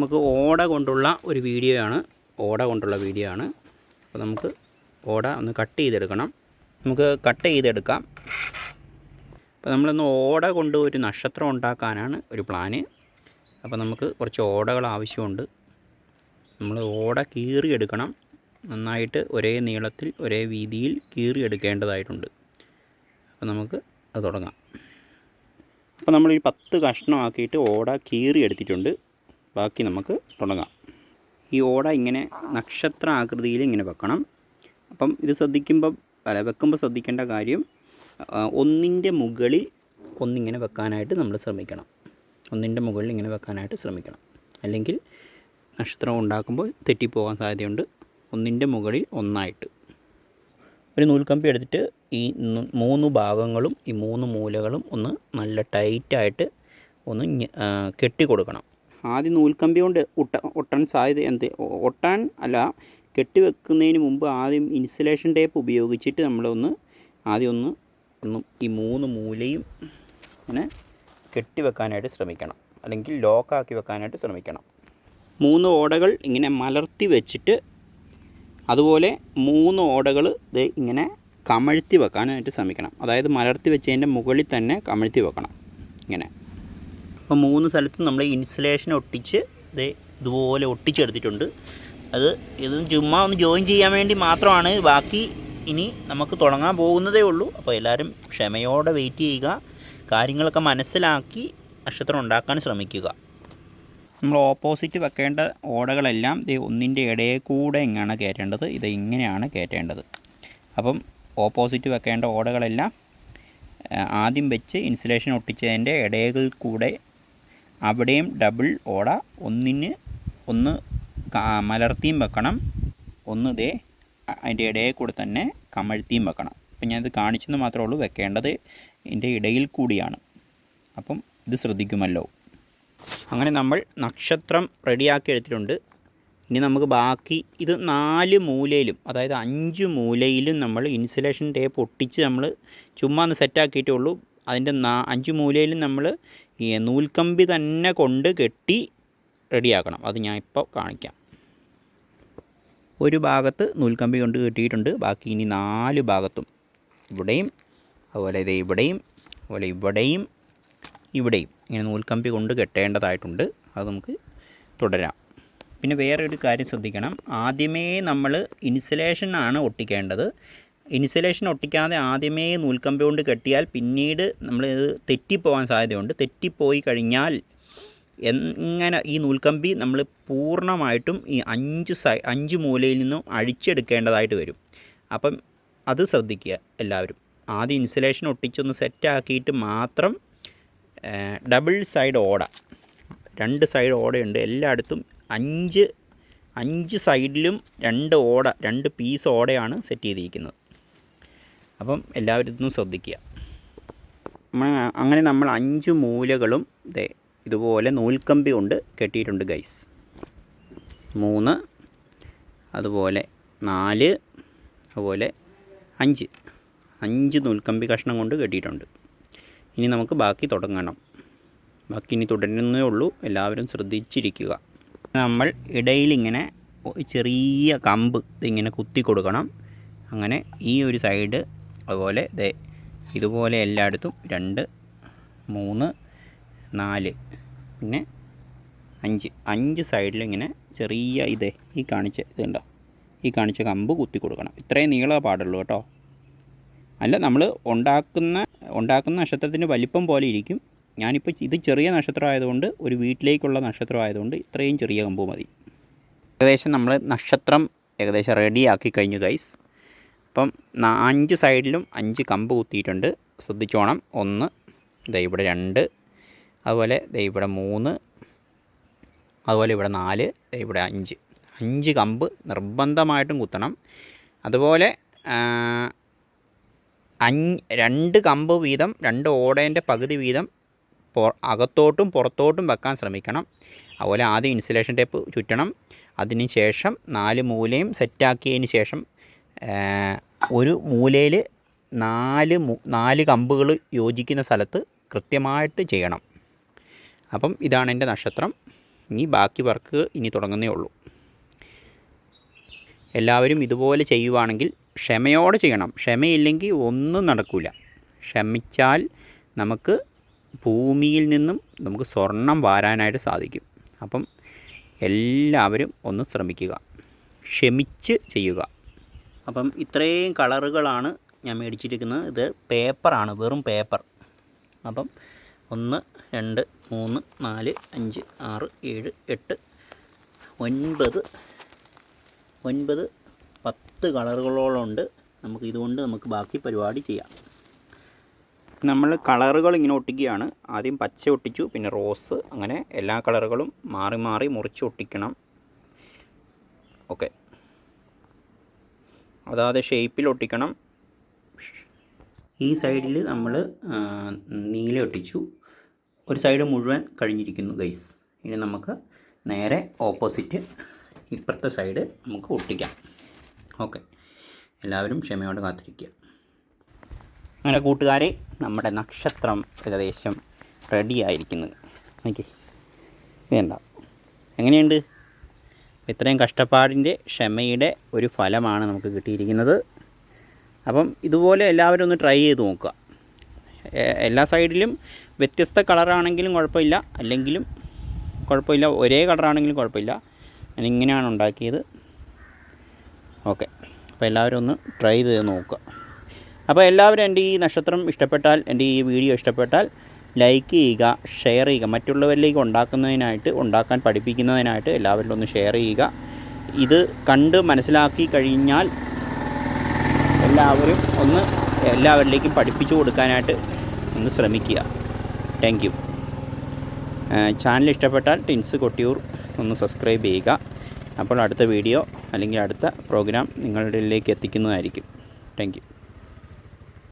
നമുക്ക് ഓട കൊണ്ടുള്ള ഒരു വീഡിയോ ആണ് ഓട കൊണ്ടുള്ള വീഡിയോ ആണ്. അപ്പോൾ നമുക്ക് ഓട ഒന്ന് കട്ട് ചെയ്തെടുക്കണം. നമുക്ക് കട്ട് ചെയ്തെടുക്കാം. അപ്പോൾ നമ്മളിന്ന് ഓട കൊണ്ട് ഒരു നക്ഷത്രം ഉണ്ടാക്കാനാണ് ഒരു പ്ലാന്. അപ്പോൾ നമുക്ക് കുറച്ച് ഓടകൾ ആവശ്യമുണ്ട്. നമ്മൾ ഓട കീറിയെടുക്കണം. നന്നായിട്ട് ഒരേ നീളത്തിൽ ഒരേ വീതിയിൽ കീറിയെടുക്കേണ്ടതായിട്ടുണ്ട്. അപ്പോൾ നമുക്ക് അത് തുടങ്ങാം. അപ്പോൾ നമ്മൾ ഈ പത്ത് കഷ്ണമാക്കിയിട്ട് ഓട കീറി എടുത്തിട്ടുണ്ട് ബാക്കി നമുക്ക് തുടങ്ങാം. ഈ ഓട ഇങ്ങനെ നക്ഷത്ര ആകൃതിയിൽ ഇങ്ങനെ വെക്കണം. അപ്പം ഇത് ശ്രദ്ധിക്കുമ്പം അല്ല വെക്കുമ്പോൾ ശ്രദ്ധിക്കേണ്ട കാര്യം ഒന്നിന്റെ മുകളിൽ ഒന്നിങ്ങനെ വെക്കാനായിട്ട് നമ്മൾ ശ്രമിക്കണം. ഒന്നിന്റെ മുകളിൽ ഇങ്ങനെ വെക്കാനായിട്ട് ശ്രമിക്കണം. അല്ലെങ്കിൽ നക്ഷത്രം ഉണ്ടാക്കുമ്പോൾ തെറ്റിപ്പോകാൻ സാധ്യതയുണ്ട്. ഒന്നിന്റെ മുകളിൽ ഒന്നായിട്ട്. ഒരു നൂൽക്കമ്പി എടുത്തിട്ട് ഈ മൂന്ന് ഭാഗങ്ങളും ഈ മൂന്ന് മൂലകളും ഒന്ന് നല്ല ടൈറ്റായിട്ട് ഒന്ന് കെട്ടി കൊടുക്കണം ആദ്യം നൂൽക്കമ്പി കൊണ്ട് ഒട്ട ഒട്ടാൻ സാധ്യത എന്ത്? ഒട്ടാൻ അല്ല കെട്ടിവെക്കുന്നതിന് മുമ്പ് ആദ്യം ഇൻസുലേഷൻ ടേപ്പ് ഉപയോഗിച്ചിട്ട് നമ്മളൊന്ന് ആദ്യം ഒന്ന് ഒന്ന് ഈ മൂന്ന് മൂലയും ഇങ്ങനെ കെട്ടിവെക്കാനായിട്ട് ശ്രമിക്കണം. അല്ലെങ്കിൽ ലോക്കാക്കി വെക്കാനായിട്ട് ശ്രമിക്കണം. മൂന്ന് ഓടകൾ ഇങ്ങനെ മലർത്തി വെച്ചിട്ട് അതുപോലെ മൂന്ന് ഓടകൾ ഇത് ഇങ്ങനെ കമഴ്ത്തി വെക്കാനായിട്ട് ശ്രമിക്കണം. അതായത് മലർത്തി വെച്ചതിന്റെ മുകളിൽ തന്നെ കമഴ്ത്തി വെക്കണം. ഇങ്ങനെ. അപ്പോൾ മൂന്ന് സ്ഥലത്തും നമ്മൾ ഇൻസുലേഷൻ ഒട്ടിച്ച് ഇത് ഇതുപോലെ ഒട്ടിച്ചെടുത്തിട്ടുണ്ട്. അത് ഇത് ചുമ്മാ ഒന്ന് ജോയിൻ ചെയ്യാൻ വേണ്ടി മാത്രമാണ്. ബാക്കി ഇനി നമുക്ക് തുടങ്ങാൻ പോകുന്നതേ ഉള്ളൂ. അപ്പോൾ എല്ലാവരും ക്ഷമയോടെ വെയിറ്റ് ചെയ്യുക. കാര്യങ്ങളൊക്കെ മനസ്സിലാക്കി നക്ഷത്രം ഉണ്ടാക്കാൻ ശ്രമിക്കുക. നമ്മൾ ഓപ്പോസിറ്റ് വെക്കേണ്ട ഓടകളെല്ലാം ഇത് ഒന്നിന്റെ ഇടയിൽ കൂടെ ഇങ്ങനെയാണ് കയറ്റേണ്ടത്. ഇത് ഇങ്ങനെയാണ് കയറ്റേണ്ടത്. അപ്പം ഓപ്പോസിറ്റ് വെക്കേണ്ട ഓടകളെല്ലാം ആദ്യം വെച്ച് ഇൻസുലേഷൻ ഒട്ടിച്ചതിന്റെ ഇടയിൽ കൂടെ അവിടെയും ഡബിൾ ഓട. ഒന്നിന് ഒന്ന് മലർത്തിയും വെക്കണം. ഒന്ന് ദേ അതിന്റെ ഇടയിൽ കൂടെ തന്നെ കമഴ്ത്തിയും വെക്കണം. അപ്പം ഞാനിത് കാണിച്ചെന്ന് മാത്രമേ ഉള്ളൂ. വെക്കേണ്ടത് ഇതിന്റെ ഇടയിൽ കൂടിയാണ്. അപ്പം ഇത് ശ്രദ്ധിക്കുമല്ലോ. അങ്ങനെ നമ്മൾ നക്ഷത്രം റെഡിയാക്കി എടുത്തിട്ടുണ്ട്. ഇനി നമുക്ക് ബാക്കി ഇത് നാല് മൂലയിലും അതായത് അഞ്ച് മൂലയിലും നമ്മൾ ഇൻസുലേഷൻ ടേപ്പ് ഒട്ടിച്ച് നമ്മൾ ചുമ്മാ ഒന്ന് സെറ്റാക്കിയിട്ടേ ഉള്ളൂ. അതിന്റെ നാ അഞ്ച് മൂലയിലും നമ്മൾ ഈ നൂൽക്കമ്പി തന്നെ കൊണ്ട് കെട്ടി റെഡിയാക്കണം. അത് ഞാൻ ഇപ്പോൾ കാണിക്കാം. ഒരു ഭാഗത്ത് നൂൽക്കമ്പി കൊണ്ട് കെട്ടിയിട്ടുണ്ട്. ബാക്കി ഇനി നാല് ഭാഗത്തും. ഇവിടെയും അതുപോലെ ഇത് ഇവിടെയും അതുപോലെ ഇവിടെയും ഇവിടെയും ഇങ്ങനെ നൂൽക്കമ്പി കൊണ്ട് കെട്ടേണ്ടതായിട്ടുണ്ട്. അത് നമുക്ക് തുടരാം. പിന്നെ വേറെ ഒരു കാര്യം ശ്രദ്ധിക്കണം. ആദ്യമേ നമ്മൾ ഇൻസുലേഷനാണ് ഒട്ടിക്കേണ്ടത്. ഇൻസുലേഷൻ ഒട്ടിക്കാതെ ആദ്യമേ നൂൽക്കമ്പ് കൊണ്ട് കെട്ടിയാൽ പിന്നീട് നമ്മൾ ഇത് തെറ്റിപ്പോകാൻ സാധ്യതയുണ്ട്. തെറ്റിപ്പോയി കഴിഞ്ഞാൽ എങ്ങനെ ഈ നൂൽക്കമ്പി നമ്മൾ പൂർണമായിട്ടും ഈ അഞ്ച് സൈ അഞ്ച് മൂലയിൽ നിന്നും അഴിച്ചെടുക്കേണ്ടതായിട്ട് വരും. അപ്പം അത് ശ്രദ്ധിക്കുക എല്ലാവരും. ആദ്യം ഇൻസുലേഷൻ ഒട്ടിച്ചൊന്ന് സെറ്റാക്കിയിട്ട് മാത്രം ഡബിൾ സൈഡ് ഓട. രണ്ട് സൈഡ് ഓടയുണ്ട്. എല്ലായിടത്തും അഞ്ച് അഞ്ച് സൈഡിലും രണ്ട് ഓട രണ്ട് പീസ് ഓടയാണ് സെറ്റ് ചെയ്തിരിക്കുന്നത്. അപ്പം എല്ലാവരും ഇതൊന്നും ശ്രദ്ധിക്കുക. നമ്മൾ അങ്ങനെ നമ്മൾ അഞ്ച് മൂലകളും ദേ ഇതുപോലെ നൂൽക്കമ്പി കൊണ്ട് കെട്ടിയിട്ടുണ്ട് ഗൈസ് മൂന്ന് അതുപോലെ നാല് അതുപോലെ അഞ്ച്. അഞ്ച് നൂൽക്കമ്പി കഷ്ണം കൊണ്ട് കെട്ടിയിട്ടുണ്ട്. ഇനി നമുക്ക് ബാക്കി തുടങ്ങണം. ബാക്കി ഇനി തുടരുന്നേ ഉള്ളൂ. എല്ലാവരും ശ്രദ്ധിച്ചിരിക്കുക. നമ്മൾ ഇടയിലിങ്ങനെ ചെറിയ കമ്പ് ഇതിങ്ങനെ കുത്തി കൊടുക്കണം. അങ്ങനെ ഈ ഒരു സൈഡ് അതുപോലെ ദേ ഇതുപോലെ എല്ലായിടത്തും രണ്ട് മൂന്ന് നാല് പിന്നെ അഞ്ച്. അഞ്ച് സൈഡിൽ ഇങ്ങനെ ചെറിയ ഇതേ ഈ കാണിച്ച ഇതുണ്ടോ ഈ കാണിച്ച കമ്പ് കുത്തി കൊടുക്കണം. ഇത്രയും നീളമേ പാടുള്ളൂ കേട്ടോ. അല്ല നമ്മൾ ഉണ്ടാക്കുന്ന ഉണ്ടാക്കുന്ന നക്ഷത്രത്തിന്റെ വലിപ്പം പോലെ ഇരിക്കും. ഞാനിപ്പോൾ ഇത് ചെറിയ നക്ഷത്രം ആയതുകൊണ്ട് ഒരു വീട്ടിലേക്കുള്ള നക്ഷത്രമായതുകൊണ്ട് ഇത്രയും ചെറിയ കമ്പ് മതി. ഏകദേശം നമ്മൾ നക്ഷത്രം ഏകദേശം റെഡിയാക്കി കഴിഞ്ഞു ഗൈസ് അപ്പം അഞ്ച് സൈഡിലും അഞ്ച് കമ്പ് കുത്തിയിട്ടുണ്ട്. ശ്രദ്ധിച്ചോണം. ഒന്ന് ദേ ഇവിടെ രണ്ട് അതുപോലെ ദേ ഇവിടെ മൂന്ന് അതുപോലെ ഇവിടെ നാല് ഇവിടെ അഞ്ച്. അഞ്ച് കമ്പ് നിർബന്ധമായിട്ടും കുത്തണം. അതുപോലെ അഞ്ച് രണ്ട് കമ്പ് വീതം രണ്ട് ഓടേന്റെ പകുതി വീതം അകത്തോട്ടും പുറത്തോട്ടും വെക്കാൻ ശ്രമിക്കണം. അതുപോലെ ആദ്യം ഇൻസുലേഷൻ ടേപ്പ് ചുറ്റണം. അതിന് ശേഷം നാല് മൂലയും സെറ്റാക്കിയതിന് ശേഷം ഒരു മൂലയിൽ നാല് നാല് കമ്പുകൾ യോജിക്കുന്ന സ്ഥലത്ത് കൃത്യമായിട്ട് ചെയ്യണം. അപ്പം ഇതാണ് എന്റെ നക്ഷത്രം. ഇനി ബാക്കി വർക്ക് ഇനി തുടങ്ങുന്നേ ഉള്ളൂ. എല്ലാവരും ഇതുപോലെ ചെയ്യുവാണെങ്കിൽ ക്ഷമയോടെ ചെയ്യണം. ക്ഷമയില്ലെങ്കിൽ ഒന്നും നടക്കില്ല ക്ഷമിച്ചാൽ നമുക്ക് ഭൂമിയിൽ നിന്നും നമുക്ക് സ്വർണം വാരാനായിട്ട് സാധിക്കും. അപ്പം എല്ലാവരും ഒന്ന് ശ്രമിക്കുക. ക്ഷമിച്ച് ചെയ്യുക. അപ്പം ഇത്രയും കളറുകളാണ് ഞാൻ മേടിച്ചിരിക്കുന്നത്. ഇത് പേപ്പറാണ് വെറും പേപ്പർ. അപ്പം ഒന്ന് രണ്ട് മൂന്ന് നാല് അഞ്ച് ആറ് ഏഴ് എട്ട് ഒൻപത് ഒൻപത് പത്ത് കളറുകളോളമുണ്ട് നമുക്ക് ഇതുകൊണ്ട് നമുക്ക് ബാക്കി പരിപാടി ചെയ്യാം. നമ്മൾ കളറുകൾ ഇങ്ങനെ ഒട്ടിക്കുകയാണ്. ആദ്യം പച്ച ഒട്ടിച്ചു പിന്നെ റോസ്. അങ്ങനെ എല്ലാ കളറുകളും മാറി മാറി മുറിച്ച് ഒട്ടിക്കണം. ഓക്കെ. അതാത് ഷേപ്പിൽ ഒട്ടിക്കണം. ഈ സൈഡിൽ നമ്മൾ നീല ഒട്ടിച്ചു. ഒരു സൈഡ് മുഴുവൻ കഴിഞ്ഞിരിക്കുന്നു ഗൈസ് ഇനി നമുക്ക് നേരെ ഓപ്പോസിറ്റ് ഇപ്പുറത്തെ സൈഡ് നമുക്ക് ഒട്ടിക്കാം. ഓക്കെ എല്ലാവരും ക്ഷമയോടെ കാത്തിരിക്കുക. അങ്ങനെ കൂട്ടുകാരെ നമ്മുടെ നക്ഷത്രം ഏകദേശം റെഡി ആയിരിക്കുന്നത് ഓക്കെ വേണ്ട. എങ്ങനെയുണ്ട്? ഇത്രയും കഷ്ടപ്പാടിന്റെ ക്ഷമയുടെ ഒരു ഫലമാണ് നമുക്ക് കിട്ടിയിരിക്കുന്നത്. അപ്പം ഇതുപോലെ എല്ലാവരും ഒന്ന് ട്രൈ ചെയ്ത് നോക്കുക. എല്ലാ സൈഡിലും വ്യത്യസ്ത കളറാണെങ്കിലും കുഴപ്പമില്ല. അല്ലെങ്കിലും കുഴപ്പമില്ല. ഒരേ കളറാണെങ്കിലും കുഴപ്പമില്ല. ഞാൻ ഇങ്ങനെയാണ് ഉണ്ടാക്കിയത്. ഓക്കെ. അപ്പോൾ എല്ലാവരും ഒന്ന് ട്രൈ ചെയ്ത് നോക്കുക. അപ്പോൾ എല്ലാവരും എന്റെ ഈ നക്ഷത്രം ഇഷ്ടപ്പെട്ടാൽ എന്റെ ഈ വീഡിയോ ഇഷ്ടപ്പെട്ടാൽ ലൈക്ക് ചെയ്യുക ഷെയർ ചെയ്യുക മറ്റുള്ളവരിലേക്ക് ഉണ്ടാക്കുന്നതിനായിട്ട് ഉണ്ടാക്കാൻ പഠിപ്പിക്കുന്നതിനായിട്ട് എല്ലാവരിലും ഒന്ന് ഷെയർ ചെയ്യുക. ഇത് കണ്ട് മനസ്സിലാക്കി കഴിഞ്ഞാൽ എല്ലാവരും ഒന്ന് എല്ലാവരിലേക്കും പഠിപ്പിച്ചു കൊടുക്കാനായിട്ട് ഒന്ന് ശ്രമിക്കുക. താങ്ക് യു ചാനൽ ഇഷ്ടപ്പെട്ടാൽ ടിൻസ് കൊട്ടിയൂർ ഒന്ന് സബ്സ്ക്രൈബ് ചെയ്യുക. അപ്പോൾ അടുത്ത വീഡിയോ അല്ലെങ്കിൽ അടുത്ത പ്രോഗ്രാം നിങ്ങളിലേക്ക് എത്തിക്കുന്നതായിരിക്കും. താങ്ക്